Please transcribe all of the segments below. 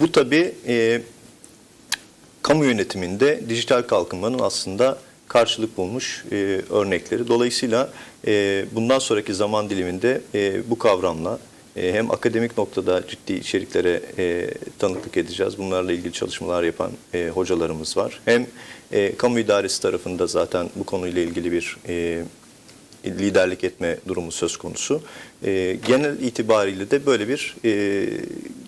Bu tabii e, kamu yönetiminde dijital kalkınmanın aslında karşılık bulmuş e, örnekleri. Dolayısıyla e, bundan sonraki zaman diliminde e, bu kavramla e, hem akademik noktada ciddi içeriklere e, tanıklık edeceğiz. Bunlarla ilgili çalışmalar yapan e, hocalarımız var. Hem e, kamu idaresi tarafında zaten bu konuyla ilgili bir e, liderlik etme durumu söz konusu. E, genel itibariyle de böyle bir e,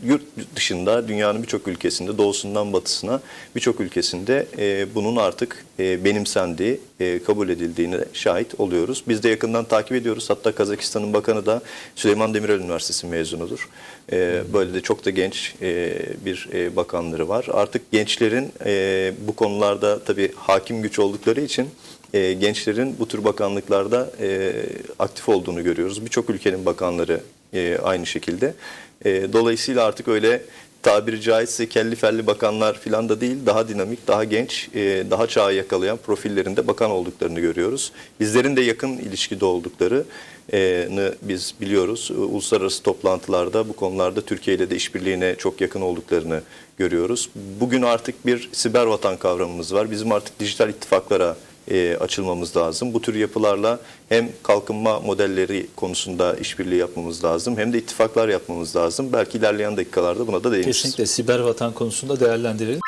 yurt dışında dünyanın birçok ülkesinde doğusundan batısına birçok ülkesinde e, bunun artık e, benimsendiği, e, kabul edildiğine şahit oluyoruz. Biz de yakından takip ediyoruz. Hatta Kazakistan'ın bakanı da Süleyman Demirel Üniversitesi mezunudur. E, böyle de çok da genç e, bir e, bakanları var. Artık gençlerin e, bu konularda tabii hakim güç oldukları için e, gençlerin bu tür bakanlıklarda e, aktif olduğunu görüyoruz. Birçok ülkenin bakanları e, aynı şekilde. E, dolayısıyla artık öyle tabiri caizse kelli felli bakanlar falan da değil, daha dinamik, daha genç, e, daha çağı yakalayan profillerinde bakan olduklarını görüyoruz. Bizlerin de yakın ilişkide olduklarını biz biliyoruz. Uluslararası toplantılarda bu konularda Türkiye ile de işbirliğine çok yakın olduklarını görüyoruz. Bugün artık bir siber vatan kavramımız var. Bizim artık dijital ittifaklara e, açılmamız lazım. Bu tür yapılarla hem kalkınma modelleri konusunda işbirliği yapmamız lazım hem de ittifaklar yapmamız lazım. Belki ilerleyen dakikalarda buna da değiniriz. Kesinlikle siber vatan konusunda değerlendirelim.